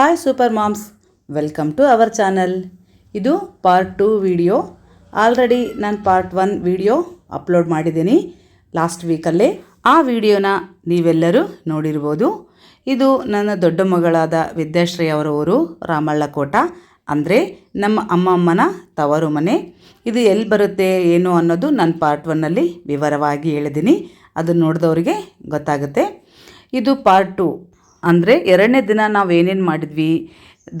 Hi super moms welcome to our channel ಇದು part two video already ನಾನು part one video upload ಮಾಡಿದ್ದೀನಿ. Last ವೀಕಲ್ಲೇ ಆ ವಿಡಿಯೋನ ನೀವೆಲ್ಲರೂ ನೋಡಿರ್ಬೋದು. ಇದು ನನ್ನ ದೊಡ್ಡ ಮಗಳಾದ ವಿದ್ಯಾಶ್ರೀ ಅವರ ಊರು ರಾಮಳ್ಳಕೋಟ. ಅಂದರೆ ನಮ್ಮ ಅಮ್ಮಮ್ಮನ ತವರು ಮನೆ. ಇದು ಎಲ್ಲಿ ಬರುತ್ತೆ, ಏನು ಅನ್ನೋದು ನಾನು ಪಾರ್ಟ್ ಒನ್ನಲ್ಲಿ ವಿವರವಾಗಿ ಹೇಳಿದ್ದೀನಿ. ಅದನ್ನು ನೋಡಿದವರಿಗೆ ಗೊತ್ತಾಗುತ್ತೆ. ಇದು ಪಾರ್ಟ್ ಟು ಅಂದರೆ ಎರಡನೇ ದಿನ ನಾವು ಏನೇನು ಮಾಡಿದ್ವಿ?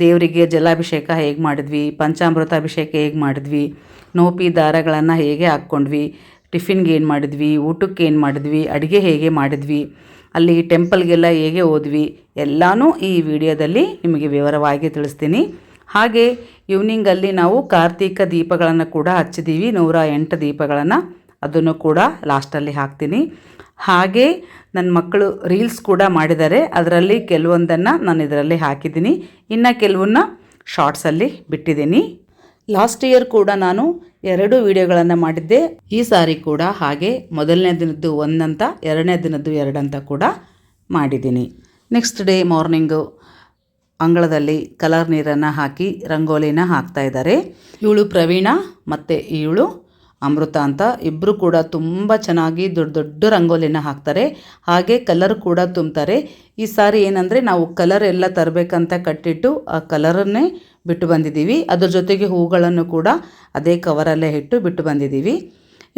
ದೇವರಿಗೆ ಜಲಾಭಿಷೇಕ ಹೇಗೆ ಮಾಡಿದ್ವಿ? ಪಂಚಾಮೃತ ಅಭಿಷೇಕ ಹೇಗೆ ಮಾಡಿದ್ವಿ? ನೋಪಿ ದಾರಗಳನ್ನು ಹೇಗೆ ಹಾಕ್ಕೊಂಡ್ವಿ? ಟಿಫಿನ್ಗೆ ಏನು ಮಾಡಿದ್ವಿ? ಊಟಕ್ಕೆ ಏನು ಮಾಡಿದ್ವಿ? ಅಡುಗೆ ಹೇಗೆ ಮಾಡಿದ್ವಿ? ಅಲ್ಲಿ ಟೆಂಪಲ್ಗೆಲ್ಲ ಹೇಗೆ ಹೋದ್ವಿ? ಎಲ್ಲನೂ ಈ ವಿಡಿಯೋದಲ್ಲಿ ನಿಮಗೆ ವಿವರವಾಗಿ ತಿಳಿಸ್ತೀನಿ. ಹಾಗೆ ಈವ್ನಿಂಗಲ್ಲಿ ನಾವು ಕಾರ್ತೀಕ ದೀಪಗಳನ್ನು ಕೂಡ ಹಚ್ಚಿದ್ದೀವಿ ನೂರ ಎಂಟು ದೀಪಗಳನ್ನು. ಅದನ್ನು ಕೂಡ ಲಾಸ್ಟಲ್ಲಿ ಹಾಕ್ತೀನಿ. ಹಾಗೆ ನನ್ನ ಮಕ್ಕಳು ರೀಲ್ಸ್ ಕೂಡ ಮಾಡಿದ್ದಾರೆ. ಅದರಲ್ಲಿ ಕೆಲವೊಂದನ್ನು ನಾನು ಇದರಲ್ಲಿ ಹಾಕಿದ್ದೀನಿ. ಇನ್ನು ಕೆಲವನ್ನ ಶಾರ್ಟ್ಸಲ್ಲಿ ಬಿಟ್ಟಿದ್ದೀನಿ. ಲಾಸ್ಟ್ ಇಯರ್ ಕೂಡ ನಾನು ಎರಡು ವಿಡಿಯೋಗಳನ್ನು ಮಾಡಿದ್ದೆ. ಈ ಸಾರಿ ಕೂಡ ಹಾಗೆ ಮೊದಲನೇ ದಿನದ್ದು ಒಂದಂತ, ಎರಡನೇ ದಿನದ್ದು ಎರಡಂತ ಕೂಡ ಮಾಡಿದ್ದೀನಿ. ನೆಕ್ಸ್ಟ್ ಡೇ ಮಾರ್ನಿಂಗು ಅಂಗಳದಲ್ಲಿ ಕಲರ್ ನೀರನ್ನು ಹಾಕಿ, ರಂಗೋಲಿನ ಹಾಕ್ತಾ ಇದ್ದಾರೆ. ಇವಳು ಪ್ರವೀಣ ಮತ್ತು ಇವಳು ಅಮೃತ ಅಂತ. ಇಬ್ಬರು ಕೂಡ ತುಂಬ ಚೆನ್ನಾಗಿ ದೊಡ್ಡ ದೊಡ್ಡ ರಂಗೋಲಿನ ಹಾಕ್ತಾರೆ. ಹಾಗೆ ಕಲರ್ ಕೂಡ ತುಂಬ್ತಾರೆ. ಈ ಸಾರಿ ಏನಂದರೆ ನಾವು ಕಲರ್ ಎಲ್ಲ ತರಬೇಕಂತ ಕಟ್ಟಿಟ್ಟು ಆ ಕಲರನ್ನೇ ಬಿಟ್ಟು ಬಂದಿದ್ದೀವಿ. ಅದ್ರ ಜೊತೆಗೆ ಹೂಗಳನ್ನು ಕೂಡ ಅದೇ ಕವರಲ್ಲೇ ಇಟ್ಟು ಬಿಟ್ಟು ಬಂದಿದ್ದೀವಿ.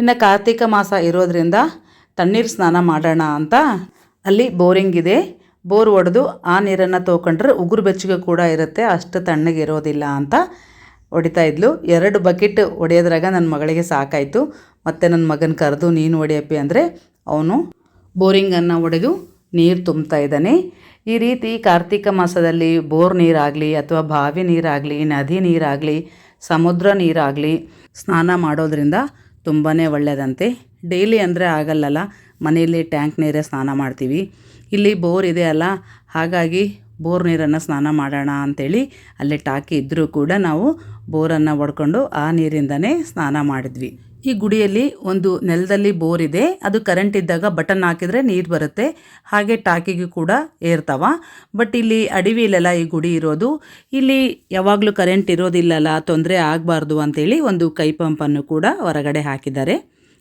ಇನ್ನು ಕಾರ್ತಿಕ ಮಾಸ ಇರೋದ್ರಿಂದ ತಣ್ಣೀರು ಸ್ನಾನ ಮಾಡೋಣ ಅಂತ ಅಲ್ಲಿ ಬೋರಿಂಗ್ ಇದೆ. ಬೋರ್ ಒಡೆದು ಆ ನೀರನ್ನು ತೊಗೊಂಡ್ರೆ ಉಗುರು ಬೆಚ್ಚಗೆ ಕೂಡ ಇರುತ್ತೆ. ಅಷ್ಟು ತಣ್ಣಗೆ ಇರೋದಿಲ್ಲ ಅಂತ. ಹೊಡಿತಾ ಇದ್ಲು. ಎರಡು ಬಕೆಟ್ ಹೊಡೆಯೋದ್ರಾಗ ನನ್ನ ಮಗಳಿಗೆ ಸಾಕಾಯಿತು. ಮತ್ತು ನನ್ನ ಮಗನ ಕರೆದು ನೀನು ಹೊಡೆಯಪ್ಪಿ ಅಂದರೆ ಅವನು ಬೋರಿಂಗನ್ನು ಹೊಡೆದು ನೀರು ತುಂಬ್ತಾ ಇದ್ದಾನೆ. ಈ ರೀತಿ ಕಾರ್ತಿಕ ಮಾಸದಲ್ಲಿ ಬೋರ್ ನೀರಾಗಲಿ ಅಥವಾ ಬಾವಿ ನೀರಾಗಲಿ, ನದಿ ನೀರಾಗಲಿ, ಸಮುದ್ರ ನೀರಾಗಲಿ ಸ್ನಾನ ಮಾಡೋದ್ರಿಂದ ತುಂಬಾ ಒಳ್ಳೆಯದಂತೆ ಡೈಲಿ ಅಂದರೆ ಆಗಲ್ಲಲ್ಲ, ಮನೆಯಲ್ಲಿ ಟ್ಯಾಂಕ್ ನೀರೇ ಸ್ನಾನ ಮಾಡ್ತೀವಿ. ಇಲ್ಲಿ ಬೋರ್ ಇದೆ ಅಲ್ಲ, ಹಾಗಾಗಿ ಬೋರ್ ನೀರನ್ನು ಸ್ನಾನ ಮಾಡೋಣ ಅಂಥೇಳಿ ಅಲ್ಲಿ ಟಾಕಿ ಇದ್ದರೂ ಕೂಡ ನಾವು ಬೋರನ್ನು ಒಡ್ಕೊಂಡು ಆ ನೀರಿಂದನೇ ಸ್ನಾನ ಮಾಡಿದ್ವಿ. ಈ ಗುಡಿಯಲ್ಲಿ ಒಂದು ನೆಲದಲ್ಲಿ ಬೋರ್ ಇದೆ. ಅದು ಕರೆಂಟ್ ಇದ್ದಾಗ ಬಟನ್ ಹಾಕಿದರೆ ನೀರು ಬರುತ್ತೆ. ಹಾಗೆ ಟಾಕಿಗೂ ಕೂಡ ಏರ್ತಾವ. ಬಟ್ ಇಲ್ಲಿ ಅಡವಿಲೆಲ್ಲ ಈ ಗುಡಿ ಇರೋದು. ಇಲ್ಲಿ ಯಾವಾಗಲೂ ಕರೆಂಟ್ ಇರೋದಿಲ್ಲಲ್ಲ, ತೊಂದರೆ ಆಗಬಾರ್ದು ಅಂತೇಳಿ ಒಂದು ಕೈ ಪಂಪನ್ನು ಕೂಡ ಹೊರಗಡೆ ಹಾಕಿದ್ದಾರೆ.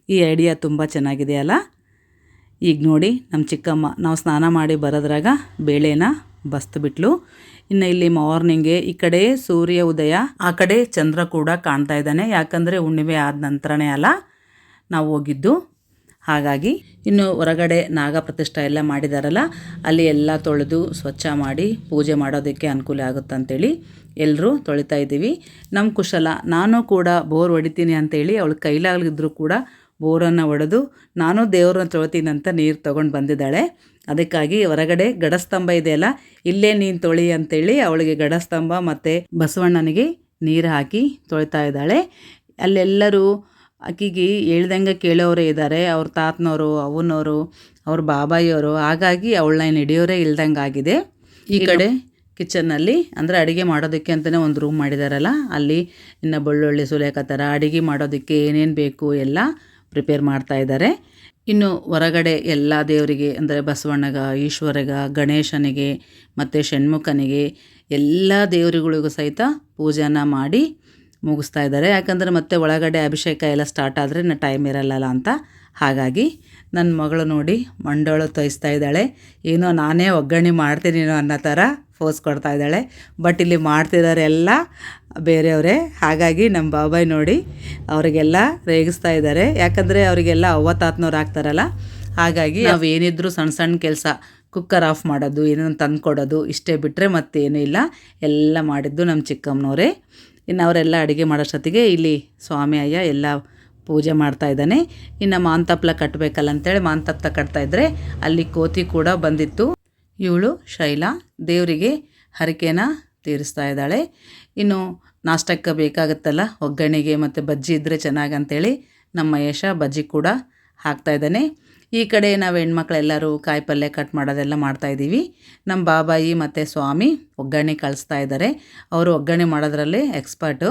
ಈ ಐಡಿಯಾ ತುಂಬ ಚೆನ್ನಾಗಿದೆಯಲ್ಲ ಈಗ ನೋಡಿ ನಮ್ಮ ಚಿಕ್ಕಮ್ಮ, ನಾವು ಸ್ನಾನ ಮಾಡಿ ಬರೋದ್ರಾಗ ಬೇಳೆನ ಬಸ್ತು ಇನ್ನು ಇಲ್ಲಿ ಮಾರ್ನಿಂಗೆ ಈ ಕಡೆ ಸೂರ್ಯ ಉದಯ, ಆ ಕಡೆ ಚಂದ್ರ ಕೂಡ ಕಾಣ್ತಾ ಇದ್ದಾನೆ. ಯಾಕಂದರೆ ಹುಣ್ಣಿಮೆ ಆದ ನಂತರನೇ ಅಲ್ಲ, ನಾವು ಹೋಗಿದ್ದು. ಹಾಗಾಗಿ ಇನ್ನು ಹೊರಗಡೆ ನಾಗ ಪ್ರತಿಷ್ಠೆ ಎಲ್ಲ ಮಾಡಿದಾರಲ್ಲ, ಅಲ್ಲಿ ಎಲ್ಲ ತೊಳೆದು ಸ್ವಚ್ಛ ಮಾಡಿ ಪೂಜೆ ಮಾಡೋದಕ್ಕೆ ಅನುಕೂಲ ಆಗುತ್ತೆ ಅಂತೇಳಿ ಎಲ್ಲರೂ ತೊಳಿತಾ ಇದ್ದೀವಿ. ನಮ್ಮ ಕುಶಲ, ನಾನು ಕೂಡ ಬೋರ್ ಹೊಡಿತೀನಿ ಅಂತೇಳಿ ಅವಳು ಕೈಲಾಗಲಿದ್ರೂ ಕೂಡ ಬೋರನ್ನು ಒಡೆದು ನಾನು ದೇವ್ರನ್ನ ತೊಳಿತೀನಂತ ನೀರು ತೊಗೊಂಡು ಬಂದಿದ್ದಾಳೆ. ಅದಕ್ಕಾಗಿ ಹೊರಗಡೆ ಗಡಸ್ತಂಭ ಇದೆಯಲ್ಲ ಇಲ್ಲೇ ನೀನು ತೊಳಿ ಅಂತೇಳಿ ಅವಳಿಗೆ ಗಡಸ್ತಂಭ ಮತ್ತು ಬಸವಣ್ಣನಿಗೆ ನೀರು ಹಾಕಿ ತೊಳಿತಾ ಇದ್ದಾಳೆ. ಅಲ್ಲೆಲ್ಲರೂ ಆಕಿಗೆ ಹೇಳ್ದಂಗೆ ಕೇಳೋರೇ ಇದ್ದಾರೆ. ಅವ್ರ ತಾತನವರು ಅವನವರು ಅವ್ರ ಬಾಬಾಯಿಯವರು ಹಾಗಾಗಿ ಅವಳನ್ನ ಹಿಡಿಯೋರೇ ಇಲ್ದಂಗೆ ಆಗಿದೆ. ಈ ಕಡೆ ಕಿಚನ್ನಲ್ಲಿ ಅಂದರೆ ಅಡುಗೆ ಮಾಡೋದಕ್ಕೆ ಅಂತಲೇ ಒಂದು ರೂಮ್ ಮಾಡಿದಾರಲ್ಲ ಅಲ್ಲಿ ಇನ್ನು ಬೆಳ್ಳುಳ್ಳಿ ಸುಲೇಕತ್ತರ ಅಡುಗೆ ಮಾಡೋದಕ್ಕೆ ಏನೇನು ಬೇಕು ಎಲ್ಲ ಪ್ರಿಪೇರ್ ಮಾಡ್ತಾ ಇದ್ದಾರೆ. ಇನ್ನು ಹೊರಗಡೆ ಎಲ್ಲ ದೇವರಿಗೆ, ಅಂದರೆ ಬಸವಣ್ಣಗ, ಈಶ್ವರಗ, ಗಣೇಶನಿಗೆ ಮತ್ತು ಷಣ್ಮುಖನಿಗೆ ಎಲ್ಲ ದೇವರುಗಳಿಗೂ ಸಹಿತ ಪೂಜೆನ ಮಾಡಿ ಮುಗಿಸ್ತಾ ಇದ್ದಾರೆ. ಯಾಕಂದರೆ ಮತ್ತೆ ಒಳಗಡೆ ಅಭಿಷೇಕ ಎಲ್ಲ ಸ್ಟಾರ್ಟ್ ಆದರೆ ಟೈಮ್ ಇರಲ್ಲಲ್ಲ ಅಂತ. ಹಾಗಾಗಿ ನನ್ನ ಮಗಳು ನೋಡಿ ಮಂಡೋಳು ತೋಯಿಸ್ತಾ ಇದ್ದಾಳೆ. ಏನೋ ನಾನೇ ಒಗ್ಗರಣೆ ಮಾಡ್ತೀನೇನೋ ಅನ್ನೋ ಥರ ಫೋಸ್ ಕೊಡ್ತಾ ಇದ್ದಾಳೆ. ಬಟ್ ಇಲ್ಲಿ ಮಾಡ್ತಿದ್ದಾರೆಲ್ಲ ಬೇರೆಯವರೇ. ಹಾಗಾಗಿ ನಮ್ಮ ಬಾಬಾಯ್ ನೋಡಿ ಅವರಿಗೆಲ್ಲ ರೇಗಿಸ್ತಾ ಇದ್ದಾರೆ. ಯಾಕಂದರೆ ಅವರಿಗೆಲ್ಲ ಅವ್ವ ತಾತನವ್ರು ಆಗ್ತಾರಲ್ಲ. ಹಾಗಾಗಿ ನಾವು ಏನಿದ್ರು ಸಣ್ಣ ಸಣ್ಣ ಕೆಲಸ ಕುಕ್ಕರ್ ಆಫ್ ಮಾಡೋದು ಏನನ್ನು ತಂದು ಕೊಡೋದು, ಇಷ್ಟೇ ಬಿಟ್ಟರೆ ಮತ್ತೇನು ಇಲ್ಲ. ಎಲ್ಲ ಮಾಡಿದ್ದು ನಮ್ಮ ಚಿಕ್ಕಮ್ಮನವರೇ. ಇನ್ನು ಅವರೆಲ್ಲ ಅಡುಗೆ ಮಾಡೋಷ್ಟೊತ್ತಿಗೆ ಇಲ್ಲಿ ಸ್ವಾಮಿ ಅಯ್ಯ ಎಲ್ಲ ಪೂಜೆ ಮಾಡ್ತಾ ಇದ್ದಾನೆ. ಇನ್ನು ಮಾಂತಪ್ಲ ಕಟ್ಟಬೇಕಲ್ಲ ಅಂತೇಳಿ ಮಾಂತಪ್ಲ ಇದ್ದರೆ ಅಲ್ಲಿ ಕೋತಿ ಕೂಡ ಬಂದಿತ್ತು. ಇವಳು ಶೈಲಾ. ದೇವರಿಗೆ ಹರಕೆನ ತೀರಿಸ್ತಾ ಇದ್ದಾಳೆ. ಇನ್ನು ನಾಷ್ಟಕ್ಕೆ ಬೇಕಾಗುತ್ತಲ್ಲ, ಒಗ್ಗರಣೆಗೆ ಮತ್ತು ಬಜ್ಜಿ ಇದ್ದರೆ ಚೆನ್ನಾಗಿ ಅಂತೇಳಿ ನಮ್ಮ ಯಶ ಬಜ್ಜಿ ಕೂಡ ಹಾಕ್ತಾ ಇದ್ದಾನೆ. ಈ ಕಡೆ ನಾವು ಹೆಣ್ಮಕ್ಳೆಲ್ಲರೂ ಕಾಯಿ ಪಲ್ಯ ಕಟ್ ಮಾಡೋದೆಲ್ಲ ಮಾಡ್ತಾಯಿದ್ದೀವಿ ನಮ್ಮ ಬಾಬಾಯಿ ಮತ್ತು ಸ್ವಾಮಿ ಒಗ್ಗರಣೆ ಕಳಿಸ್ತಾ ಇದ್ದಾರೆ. ಅವರು ಒಗ್ಗರಣೆ ಮಾಡೋದ್ರಲ್ಲಿ ಎಕ್ಸ್ಪರ್ಟು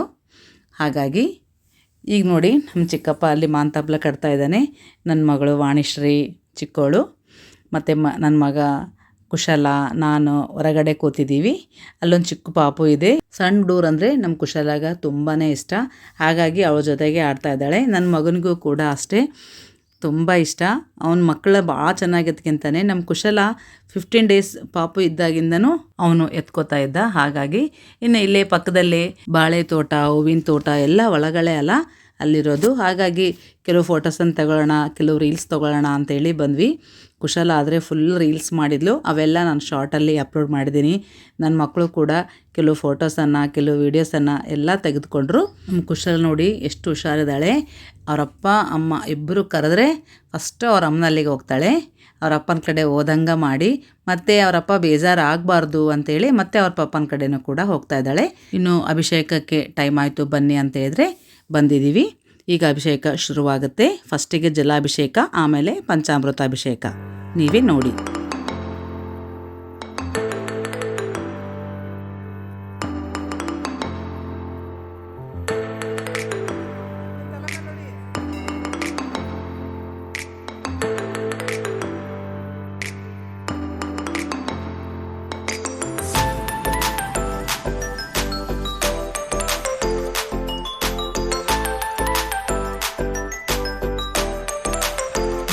ಹಾಗಾಗಿ ಈಗ ನೋಡಿ ನಮ್ಮ ಚಿಕ್ಕಪ್ಪ ಅಲ್ಲಿ ಮಾಂತಪ್ಲ ಕಟ್ತಾ ಇದ್ದಾನೆ. ನನ್ನ ಮಗಳು ವಾಣಿಶ್ರೀ ಚಿಕ್ಕೋಳು. ಮತ್ತು ಮ ನನ್ನ ಮಗ ಕುಶಲ, ನಾನು ಹೊರಗಡೆ ಕೂತಿದ್ದೀವಿ. ಅಲ್ಲೊಂದು ಚಿಕ್ಕ ಪಾಪು ಇದೆ. ಸಣ್ಣ ಡೂರ್ ಅಂದರೆ ನಮ್ಮ ಕುಶಲಾಗ ತುಂಬಾ ಇಷ್ಟ. ಹಾಗಾಗಿ ಅವಳ ಜೊತೆಗೆ ಆಡ್ತಾ ಇದ್ದಾಳೆ. ನನ್ನ ಮಗನಿಗೂ ಕೂಡ ಅಷ್ಟೇ. ತುಂಬ ಇಷ್ಟ. ಅವನ ಮಕ್ಕಳ ಭಾಳ ಚೆನ್ನಾಗಿದ್ದಕ್ಕಿಂತಾನೆ ನಮ್ಮ ಕುಶಲ ಫಿಫ್ಟೀನ್ ಡೇಸ್ ಪಾಪು ಇದ್ದಾಗಿಂದನೂ ಅವನು ಎತ್ಕೋತಾ ಇದ್ದ. ಹಾಗಾಗಿ ಇನ್ನು ಇಲ್ಲೇ ಪಕ್ಕದಲ್ಲೇ ಬಾಳೆ ತೋಟ, ಹೂವಿನ ತೋಟ ಎಲ್ಲ ಒಳಗಡೆ ಅಲ್ಲ. ಅಲ್ಲಿರೋದು. ಹಾಗಾಗಿ ಕೆಲವು ಫೋಟೋಸನ್ನು ತಗೊಳ್ಳೋಣ, ಕೆಲವು ರೀಲ್ಸ್ ತೊಗೊಳ್ಳೋಣ ಅಂತೇಳಿ ಬಂದ್ವಿ. ಕುಶಲ ಆದರೆ ಫುಲ್ ರೀಲ್ಸ್ ಮಾಡಿದ್ಲು. ಅವೆಲ್ಲ ನಾನು ಶಾರ್ಟಲ್ಲಿ ಅಪ್ಲೋಡ್ ಮಾಡಿದ್ದೀನಿ. ನನ್ನ ಮಕ್ಕಳು ಕೂಡ ಕೆಲವು ಫೋಟೋಸನ್ನು ಕೆಲವು ವೀಡಿಯೋಸನ್ನು ಎಲ್ಲ ತೆಗೆದುಕೊಂಡ್ರು. ನಮ್ಮ ಕುಶಲ ನೋಡಿ ಎಷ್ಟು ಹುಷಾರಿದ್ದಾಳೆ. ಅವರಪ್ಪ, ಅಮ್ಮ ಇಬ್ಬರು ಕರೆದ್ರೆ ಫಸ್ಟು ಅವ್ರ ಅಮ್ಮನಲ್ಲಿಗೆ ಹೋಗ್ತಾಳೆ. ಅವರಪ್ಪನ ಕಡೆ ಹೋದಂಗೆ ಮಾಡಿ, ಮತ್ತೆ ಅವರಪ್ಪ ಬೇಜಾರು ಆಗಬಾರ್ದು ಅಂತೇಳಿ ಮತ್ತೆ ಅವ್ರ ಪಪ್ಪನ ಕಡೆನೂ ಕೂಡ ಹೋಗ್ತಾ ಇದ್ದಾಳೆ. ಇನ್ನು ಅಭಿಷೇಕಕ್ಕೆ ಟೈಮ್ ಆಯಿತು ಬನ್ನಿ ಅಂತ ಹೇಳಿದ್ರೆ ಬಂದಿದ್ದೀವಿ. ಈಗ ಅಭಿಷೇಕ ಶುರುವಾಗುತ್ತೆ. ಫಸ್ಟಿಗೆ ಜಲಾಭಿಷೇಕ ಆಮೇಲೆ ಪಂಚಾಮೃತ ಅಭಿಷೇಕ ನೀವೇ ನೋಡಿ.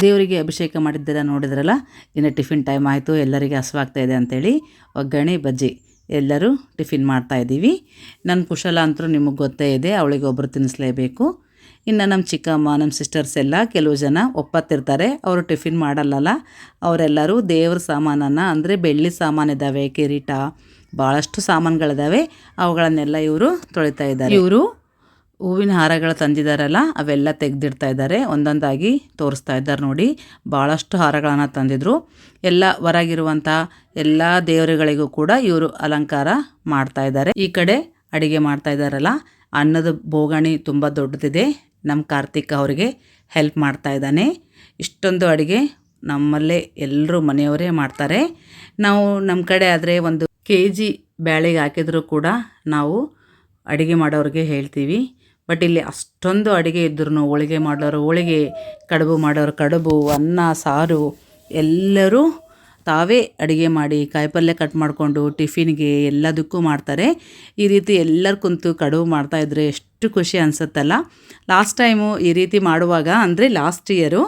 ದೇವರಿಗೆ ಅಭಿಷೇಕ ಮಾಡಿದ್ದೆಲ್ಲ ನೋಡಿದ್ರಲ್ಲ? ಇನ್ನು ಟಿಫಿನ್ ಟೈಮ್ ಆಯಿತು, ಎಲ್ಲರಿಗೆ ಹಸುವಾಗ್ತಾ ಇದೆ ಅಂತೇಳಿ ಒಗ್ಗರಣೆ, ಬಜ್ಜಿ ಎಲ್ಲರೂ ಟಿಫಿನ್ ಮಾಡ್ತಾ ಇದ್ದೀವಿ. ನನ್ನ ಕುಶಲ ಅಂತರೂ ನಿಮಗೆ ಗೊತ್ತೇ ಇದೆ, ಅವಳಿಗೆ ಒಬ್ಬರು ತಿನ್ನಿಸ್ಲೇಬೇಕು. ಇನ್ನು ನಮ್ಮ ಚಿಕ್ಕಮ್ಮ ನಮ್ಮ ಸಿಸ್ಟರ್ಸ್ ಎಲ್ಲ ಕೆಲವು ಜನ ಒಪ್ಪತ್ತಿರ್ತಾರೆ, ಅವರು ಟಿಫಿನ್ ಮಾಡಲ್ಲಲ್ಲ? ಅವರೆಲ್ಲರೂ ದೇವ್ರ ಸಾಮಾನನ್ನು, ಅಂದರೆ ಬೆಳ್ಳಿ ಸಾಮಾನಿದ್ದಾವೆ ಕಿರೀಟ ಭಾಳಷ್ಟು ಸಾಮಾನುಗಳಿದ್ದಾವೆ ಅವುಗಳನ್ನೆಲ್ಲ ಇವರು ತೊಳಿತಾ ಇದ್ದಾರೆ. ಇವರು ಹೂವಿನ ಹಾರಗಳು ತಂದಿದ್ದಾರಲ್ಲ ಅವೆಲ್ಲ ತೆಗೆದಿಡ್ತಾ ಇದ್ದಾರೆ. ಒಂದೊಂದಾಗಿ ತೋರಿಸ್ತಾ ಇದ್ದಾರೆ ನೋಡಿ. ಭಾಳಷ್ಟು ಹಾರಗಳನ್ನು ತಂದಿದ್ರು. ಎಲ್ಲ ಹೊರಗಿರುವಂಥ ಎಲ್ಲ ದೇವರುಗಳಿಗೂ ಕೂಡ ಇವರು ಅಲಂಕಾರ ಮಾಡ್ತಾ ಇದ್ದಾರೆ. ಈ ಕಡೆ ಅಡಿಗೆ ಮಾಡ್ತಾ ಇದ್ದಾರಲ್ಲ, ಅನ್ನದ ಬೋಗಣಿ ತುಂಬ ದೊಡ್ಡದಿದೆ. ನಮ್ಮ ಕಾರ್ತಿಕ್ ಅವರಿಗೆ ಹೆಲ್ಪ್ ಮಾಡ್ತಾ ಇದ್ದಾನೆ. ಇಷ್ಟೊಂದು ಅಡುಗೆ ನಮ್ಮಲ್ಲೇ ಎಲ್ಲರೂ ಮನೆಯವರೇ ಮಾಡ್ತಾರೆ. ನಾವು ನಮ್ಮ ಕಡೆ ಆದರೆ ಒಂದು ಕೆ ಜಿ ಬ್ಯಾಳಿಗೆ ಹಾಕಿದರೂ ಕೂಡ ನಾವು ಅಡುಗೆ ಮಾಡೋರಿಗೆ ಹೇಳ್ತೀವಿ. ಬಟ್ ಇಲ್ಲಿ ಅಷ್ಟೊಂದು ಅಡುಗೆ ಇದ್ರೂ ಹೋಳಿಗೆ ಮಾಡೋರು, ಹೋಳಿಗೆ ಕಡುಬು ಮಾಡೋರು, ಕಡುಬು, ಅನ್ನ, ಸಾರು ಎಲ್ಲರೂ ತಾವೇ ಅಡುಗೆ ಮಾಡಿ ಕಾಯಿಪಲ್ಯ ಕಟ್ ಮಾಡಿಕೊಂಡು ಟಿಫಿನ್ಗೆ ಎಲ್ಲದಕ್ಕೂ ಮಾಡ್ತಾರೆ. ಈ ರೀತಿ ಎಲ್ಲರು ಕುಂತು ಕಡುಬು ಮಾಡ್ತಾಯಿದ್ರೆ ಎಷ್ಟು ಖುಷಿ ಅನಿಸುತ್ತಲ್ಲ. ಲಾಸ್ಟ್ ಟೈಮು ಈ ರೀತಿ ಮಾಡುವಾಗ ಅಂದರೆ ಲಾಸ್ಟ್ ಇಯರು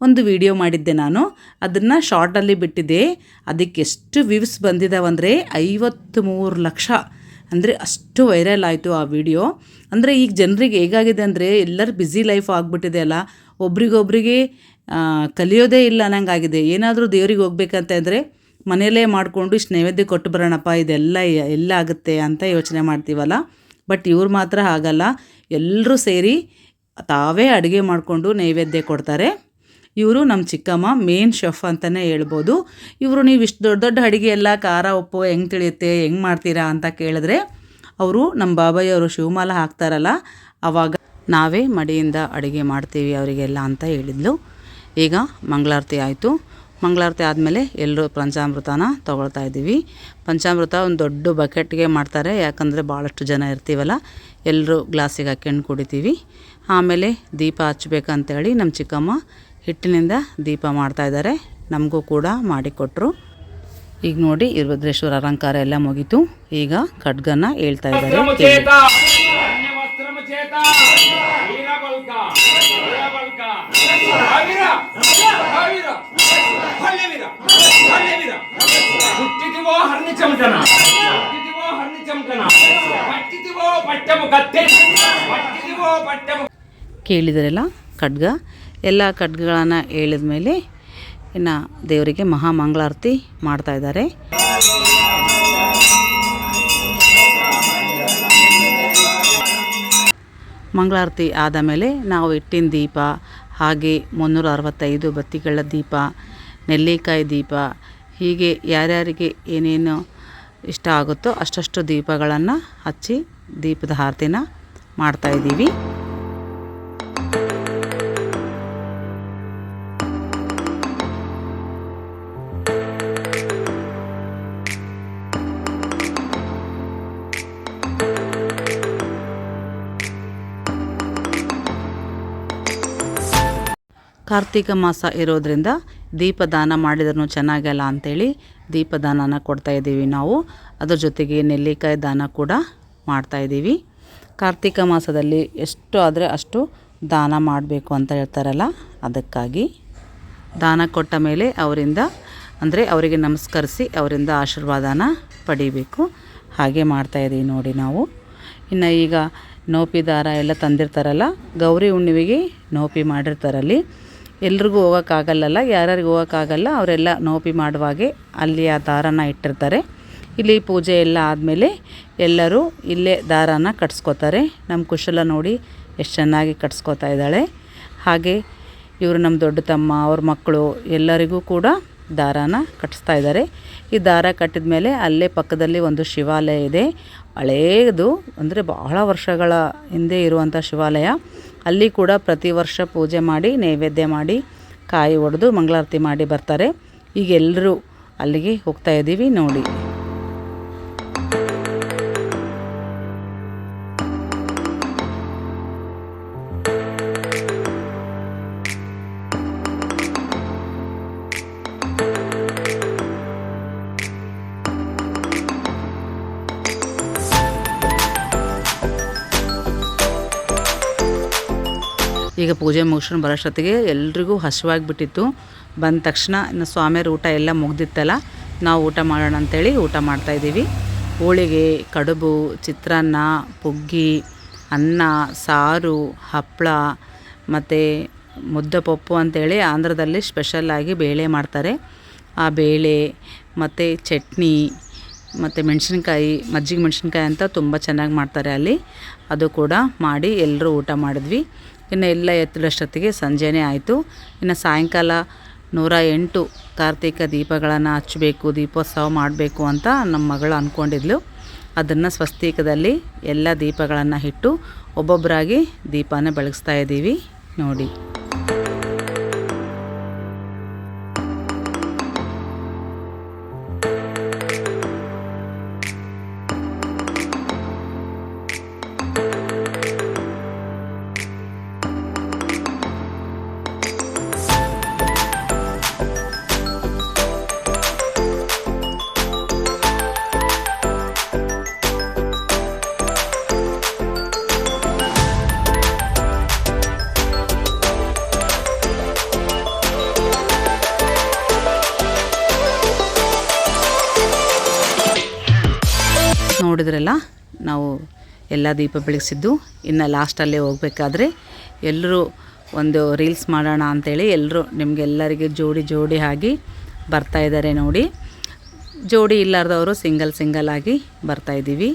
ಒಂದು ವಿಡಿಯೋ ಮಾಡಿದ್ದೆ ನಾನು. ಅದನ್ನು ಶಾರ್ಟಲ್ಲಿ ಬಿಟ್ಟಿದ್ದೆ. ಅದಕ್ಕೆ ಎಷ್ಟು ವ್ಯೂಸ್ ಬಂದಿದ್ದಾವಂದರೆ ಐವತ್ತು ಮೂರು ಲಕ್ಷ. ಅಂದರೆ ಅಷ್ಟು ವೈರಲ್ ಆಯಿತು ಆ ವಿಡಿಯೋ ಅಂದರೆ ಈಗ ಜನರಿಗೆ ಹೇಗಾಗಿದೆ ಅಂದರೆ ಎಲ್ಲರೂ ಬ್ಯುಸಿ ಲೈಫ್ ಆಗಿಬಿಟ್ಟಿದೆ ಅಲ್ಲ, ಒಬ್ರಿಗೊಬ್ರಿಗೆ ಕಲಿಯೋದೇ ಇಲ್ಲ ಅನ್ನಂಗಾಗಿದೆ. ಏನಾದರೂ ದೇವ್ರಿಗೆ ಹೋಗ್ಬೇಕಂತ ಅಂದರೆ ಮನೆಯಲ್ಲೇ ಮಾಡಿಕೊಂಡು ಇಷ್ಟು ನೈವೇದ್ಯ ಕೊಟ್ಟು ಬರೋಣಪ್ಪ, ಇದೆಲ್ಲ ಎಲ್ಲ ಆಗುತ್ತೆ ಅಂತ ಯೋಚನೆ ಮಾಡ್ತೀವಲ್ಲ. ಬಟ್ ಇವ್ರು ಮಾತ್ರ ಹಾಗಲ್ಲ ಎಲ್ಲರೂ ಸೇರಿ ತಾವೇ ಅಡುಗೆ ಮಾಡಿಕೊಂಡು ನೈವೇದ್ಯ ಕೊಡ್ತಾರೆ. ಇವರು ನಮ್ಮ ಚಿಕ್ಕಮ್ಮ ಮೇನ್ ಶೆಫ್ ಅಂತಲೇ ಹೇಳ್ಬೋದು. ಇವರು ನೀವು ಇಷ್ಟು ದೊಡ್ಡ ದೊಡ್ಡ ಅಡುಗೆ ಎಲ್ಲ ಖಾರ, ಉಪ್ಪು ಹೆಂಗೆ ತಿಳಿಯುತ್ತೆ, ಹೆಂಗೆ ಮಾಡ್ತೀರಾ ಅಂತ ಕೇಳಿದ್ರೆ ಅವರು ನಮ್ಮ ಬಾಬಾಯಿಯವರು ಶಿವಮಾಲ ಹಾಕ್ತಾರಲ್ಲ ಆವಾಗ ನಾವೇ ಮಡಿಯಿಂದ ಅಡುಗೆ ಮಾಡ್ತೀವಿ ಅವರಿಗೆಲ್ಲ ಅಂತ ಹೇಳಿದ್ಲು. ಈಗ ಮಂಗಳಾರತಿ ಆಯಿತು. ಮಂಗಳಾರತಿ ಆದಮೇಲೆ ಎಲ್ಲರೂ ಪಂಚಾಮೃತನ ತೊಗೊಳ್ತಾ ಇದ್ದೀವಿ. ಪಂಚಾಮೃತ ಒಂದು ದೊಡ್ಡ ಬಕೆಟ್ಗೆ ಮಾಡ್ತಾರೆ, ಯಾಕಂದರೆ ಭಾಳಷ್ಟು ಜನ ಇರ್ತೀವಲ್ಲ ಎಲ್ಲರೂ ಗ್ಲಾಸಿಗೆ ಹಾಕ್ಕೊಂಡು ಕುಡಿತೀವಿ. ಆಮೇಲೆ ದೀಪ ಹಚ್ಬೇಕಂತೇಳಿ ನಮ್ಮ ಚಿಕ್ಕಮ್ಮ ಹಿಟ್ಟಿನಿಂದ ದೀಪ ಮಾಡ್ತಾಯಿದ್ದಾರೆ ನಮಗೂ ಕೂಡ ಮಾಡಿಕೊಟ್ರು. ಈಗ ನೋಡಿ ವೀರಭದ್ರೇಶ್ವರ ಅಲಂಕಾರ ಎಲ್ಲ ಮುಗೀತು. ಈಗ ಖಡ್ಗನ್ನ ಹೇಳ್ತಾ ಇದ್ದಾರೆ ಕೇಳಿದರೆಲ್ಲ ಖಡ್ಗ ಎಲ್ಲ ಖಡ್ಗಗಳನ್ನು ಹೇಳಿದ ಮೇಲೆ ಇನ್ನು ದೇವರಿಗೆ ಮಹಾಮಂಗಳಾರತಿ ಮಾಡ್ತಾ ಇದ್ದಾರೆ. ಮಂಗಳಾರತಿ ಆದ ಮೇಲೆ ನಾವು ಇಟ್ಟಿನ ದೀಪ, ಹಾಗೆ ಮುನ್ನೂರ ಅರವತ್ತೈದು ಬತ್ತಿಗಳ ದೀಪ, ನೆಲ್ಲಿಕಾಯಿ ದೀಪ, ಹೀಗೆ ಯಾರ್ಯಾರಿಗೆ ಏನೇನು ಇಷ್ಟ ಆಗುತ್ತೋ ಅಷ್ಟಷ್ಟು ದೀಪಗಳನ್ನು ಹಚ್ಚಿ ದೀಪದ ಆರತಿನ ಮಾಡ್ತಾಯಿದ್ದೀವಿ ಕಾರ್ತಿಕ ಮಾಸ ಇರೋದ್ರಿಂದ ದೀಪದಾನ ಮಾಡಿದ್ರೂ ಚೆನ್ನಾಗಲ್ಲ ಅಂಥೇಳಿ ದೀಪದಾನನ ಕೊಡ್ತಾಯಿದ್ದೀವಿ ನಾವು. ಅದ್ರ ಜೊತೆಗೆ ನೆಲ್ಲಿಕಾಯಿ ದಾನ ಕೂಡ ಮಾಡ್ತಾಯಿದ್ದೀವಿ ಕಾರ್ತಿಕ ಮಾಸದಲ್ಲಿ ಎಷ್ಟು ಆದರೆ ಅಷ್ಟು ದಾನ ಮಾಡಬೇಕು ಅಂತ ಹೇಳ್ತಾರಲ್ಲ, ಅದಕ್ಕಾಗಿ ದಾನ ಕೊಟ್ಟ ಮೇಲೆ ಅವರಿಂದ, ಅಂದರೆ ಅವರಿಗೆ ನಮಸ್ಕರಿಸಿ ಅವರಿಂದ ಆಶೀರ್ವಾದನ ಪಡಿಬೇಕು. ಹಾಗೆ ಮಾಡ್ತಾಯಿದ್ದೀವಿ ನೋಡಿ ನಾವು. ಇನ್ನು ಈಗ ನೋಪಿ ದಾರ ಎಲ್ಲ ತಂದಿರ್ತಾರಲ್ಲ, ಗೌರಿ ಹುಣ್ಣಿಮೆಗೆ ನೋಪಿ ಮಾಡಿರ್ತಾರಲ್ಲಿ ಎಲ್ರಿಗೂ ಹೋಗೋಕ್ಕಾಗಲ್ಲಲ್ಲ, ಯಾರ್ಯಾರಿಗೆ ಹೋಗೋಕ್ಕಾಗಲ್ಲ, ಅವರೆಲ್ಲ ನೋಪಿ ಮಾಡುವಾಗೆ ಅಲ್ಲಿ ಆ ದಾರನ ಇಟ್ಟಿರ್ತಾರೆ. ಇಲ್ಲಿ ಪೂಜೆ ಎಲ್ಲ ಆದಮೇಲೆ ಎಲ್ಲರೂ ಇಲ್ಲೇ ದಾರಾನ ಕಟ್ಸ್ಕೊತಾರೆ. ನಮ್ಮ ಕುಶಲ ನೋಡಿ ಎಷ್ಟು ಚೆನ್ನಾಗಿ ಕಟ್ಸ್ಕೊತಾ ಇದ್ದಾಳೆ. ಹಾಗೆ ಇವರು ನಮ್ಮ ದೊಡ್ಡ ತಮ್ಮ, ಅವ್ರ ಮಕ್ಕಳು ಎಲ್ಲರಿಗೂ ಕೂಡ ದಾರಾನ ಕಟ್ಟಿಸ್ತಾ ಇದ್ದಾರೆ. ಈ ದಾರ ಕಟ್ಟಿದ ಮೇಲೆ ಅಲ್ಲೇ ಪಕ್ಕದಲ್ಲಿ ಒಂದು ಶಿವಾಲಯ ಇದೆ. ಹಳೇದು ಅಂದರೆ ಬಹಳ ವರ್ಷಗಳ ಹಿಂದೆ ಇರುವಂಥ ಶಿವಾಲಯ. ಅಲ್ಲಿ ಕೂಡ ಪ್ರತಿ ವರ್ಷ ಪೂಜೆ ಮಾಡಿ, ನೈವೇದ್ಯ ಮಾಡಿ ಕಾಯಿ ಒಡೆದು ಮಂಗಳಾರತಿ ಮಾಡಿ ಬರ್ತಾರೆ. ಈಗ ಎಲ್ಲರೂ ಅಲ್ಲಿಗೆ ಹೋಗ್ತಾ ಇದ್ದೀವಿ ನೋಡಿ. ಈಗ ಪೂಜೆ ಮುಗಿಸ್ಕೊಂಡು ಬರೋಷ್ಟೊತ್ತಿಗೆ ಎಲ್ರಿಗೂ ಹಸಿವಾಗಿಬಿಟ್ಟಿತ್ತು. ಬಂದ ತಕ್ಷಣ ಇನ್ನು ಸ್ವಾಮಿಯರ ಊಟ ಎಲ್ಲ ಮುಗ್ದಿತ್ತಲ್ಲ, ನಾವು ಊಟ ಮಾಡೋಣ ಅಂತೇಳಿ ಊಟ ಮಾಡ್ತಾಯಿದ್ದೀವಿ ಹೋಳಿಗೆ, ಕಡುಬು, ಚಿತ್ರಾನ್ನ, ಪುಗ್ಗಿ, ಅನ್ನ, ಸಾರು ಹಪ್ಪಳ ಮತ್ತು ಮುದ್ದಪಪ್ಪು ಅಂತೇಳಿ ಆಂಧ್ರದಲ್ಲಿ ಸ್ಪೆಷಲ್ಲಾಗಿ ಬೇಳೆ ಮಾಡ್ತಾರೆ. ಆ ಬೇಳೆ ಮತ್ತು ಚಟ್ನಿ ಮತ್ತು ಮೆಣಸಿನ್ಕಾಯಿ, ಮಜ್ಜಿಗೆ ಮೆಣಸಿನ್ಕಾಯಿ ಅಂತ ತುಂಬ ಚೆನ್ನಾಗಿ ಮಾಡ್ತಾರೆ ಅಲ್ಲಿ. ಅದು ಕೂಡ ಮಾಡಿ ಎಲ್ಲರೂ ಊಟ ಮಾಡಿದ್ವಿ. ಇನ್ನು ಎಲ್ಲ ಎತ್ತಲಷ್ಟೊತ್ತಿಗೆ ಸಂಜೆನೇ ಆಯಿತು. ಇನ್ನು ಸಾಯಂಕಾಲ ನೂರ ಎಂಟು ಕಾರ್ತಿಕ ದೀಪಗಳನ್ನು ಹಚ್ಚಬೇಕು, ದೀಪೋತ್ಸವ ಮಾಡಬೇಕು ಅಂತ ನಮ್ಮ ಮಗಳು ಅಂದ್ಕೊಂಡಿದ್ಲು ಅದನ್ನು ಸ್ವಸ್ತಿಕದಲ್ಲಿ ಎಲ್ಲ ದೀಪಗಳನ್ನು ಇಟ್ಟು ಒಬ್ಬೊಬ್ಬರಾಗಿ ದೀಪನ ಬೆಳಗಿಸ್ತಾ ಇದ್ದೀವಿ ನೋಡಿ. ನೋಡಿದ್ರಲ್ಲ, ನಾವು ಎಲ್ಲ ದೀಪ ಬೆಳಗಿಸಿದ್ದು. ಇನ್ನು ಲಾಸ್ಟಲ್ಲೇ ಹೋಗ್ಬೇಕಾದ್ರೆ ಎಲ್ಲರೂ ಒಂದು ರೀಲ್ಸ್ ಮಾಡೋಣ ಅಂಥೇಳಿ ಎಲ್ಲರೂ ನಿಮಗೆಲ್ಲರಿಗೆ ಜೋಡಿ ಜೋಡಿ ಆಗಿ ಬರ್ತಾ ಇದ್ದಾರೆ ನೋಡಿ. ಜೋಡಿ ಇಲ್ಲಾರ್ದವರು ಸಿಂಗಲ್ ಸಿಂಗಲ್ ಆಗಿ ಬರ್ತಾಯಿದ್ದೀವಿ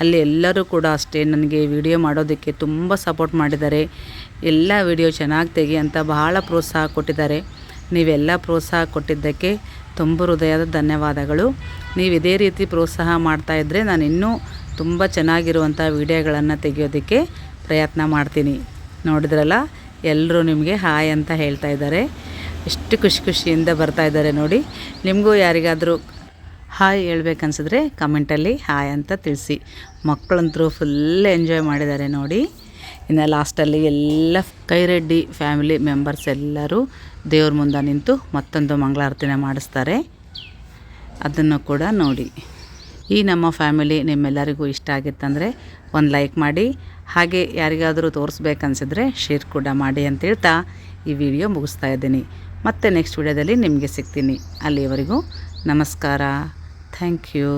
ಅಲ್ಲಿ ಎಲ್ಲರೂ ಕೂಡ ಅಷ್ಟೇ ನನಗೆ ವಿಡಿಯೋ ಮಾಡೋದಕ್ಕೆ ತುಂಬ ಸಪೋರ್ಟ್ ಮಾಡಿದ್ದಾರೆ. ಎಲ್ಲ ವಿಡಿಯೋ ಚೆನ್ನಾಗಿ ತೆಗಿ ಅಂತ ಬಹಳ ಪ್ರೋತ್ಸಾಹ ಕೊಟ್ಟಿದ್ದಾರೆ. ನೀವೆಲ್ಲ ಪ್ರೋತ್ಸಾಹ ಕೊಟ್ಟಿದ್ದಕ್ಕೆ ತುಂಬ ಹೃದಯದ ಧನ್ಯವಾದಗಳು. ನೀವು ಇದೇ ರೀತಿ ಪ್ರೋತ್ಸಾಹ ಮಾಡ್ತಾಯಿದ್ರೆ ನಾನು ಇನ್ನೂ ತುಂಬ ಚೆನ್ನಾಗಿರುವಂಥ ವಿಡಿಯೋಗಳನ್ನು ತೆಗೆಯೋದಕ್ಕೆ ಪ್ರಯತ್ನ ಮಾಡ್ತೀನಿ. ನೋಡಿದ್ರಲ್ಲ? ಎಲ್ಲರೂ ನಿಮಗೆ ಹಾಯ್ ಅಂತ ಹೇಳ್ತಾ ಇದ್ದಾರೆ. ಎಷ್ಟು ಖುಷಿ ಖುಷಿಯಿಂದ ಬರ್ತಾ ಇದ್ದಾರೆ ನೋಡಿ. ನಿಮಗೂ ಯಾರಿಗಾದರೂ ಹಾಯ್ ಹೇಳ್ಬೇಕನ್ಸಿದ್ರೆ ಕಮೆಂಟಲ್ಲಿ ಹಾಯ್ ಅಂತ ತಿಳಿಸಿ. ಮಕ್ಕಳಂತರೂ ಫುಲ್ ಎಂಜಾಯ್ ಮಾಡಿದ್ದಾರೆ ನೋಡಿ. ಇನ್ನು ಲಾಸ್ಟಲ್ಲಿ ಎಲ್ಲ ಕೈರೆಡ್ಡಿ ಫ್ಯಾಮಿಲಿ ಮೆಂಬರ್ಸ್ ಎಲ್ಲರೂ ದೇವ್ರ ಮುಂದೆ ನಿಂತು ಮತ್ತೊಂದು ಮಂಗಳಾರತಿನ ಮಾಡಿಸ್ತಾರೆ. ಅದನ್ನು ಕೂಡ ನೋಡಿ. ಈ ನಮ್ಮ ಫ್ಯಾಮಿಲಿ ನಿಮ್ಮೆಲ್ಲರಿಗೂ ಇಷ್ಟ ಆಗಿತ್ತಂದರೆ ಒಂದು ಲೈಕ್ ಮಾಡಿ, ಹಾಗೆ ಯಾರಿಗಾದರೂ ತೋರಿಸ್ಬೇಕನ್ಸಿದ್ರೆ ಶೇರ್ ಕೂಡ ಮಾಡಿ ಅಂತ ಹೇಳ್ತಾ ಈ ವಿಡಿಯೋ ಮುಗಿಸ್ತಾ ಇದ್ದೀನಿ. ಮತ್ತೆ ನೆಕ್ಸ್ಟ್ ವಿಡಿಯೋದಲ್ಲಿ ನಿಮಗೆ ಸಿಗ್ತೀನಿ. ಅಲ್ಲಿವರೆಗೂ ನಮಸ್ಕಾರ. Thank you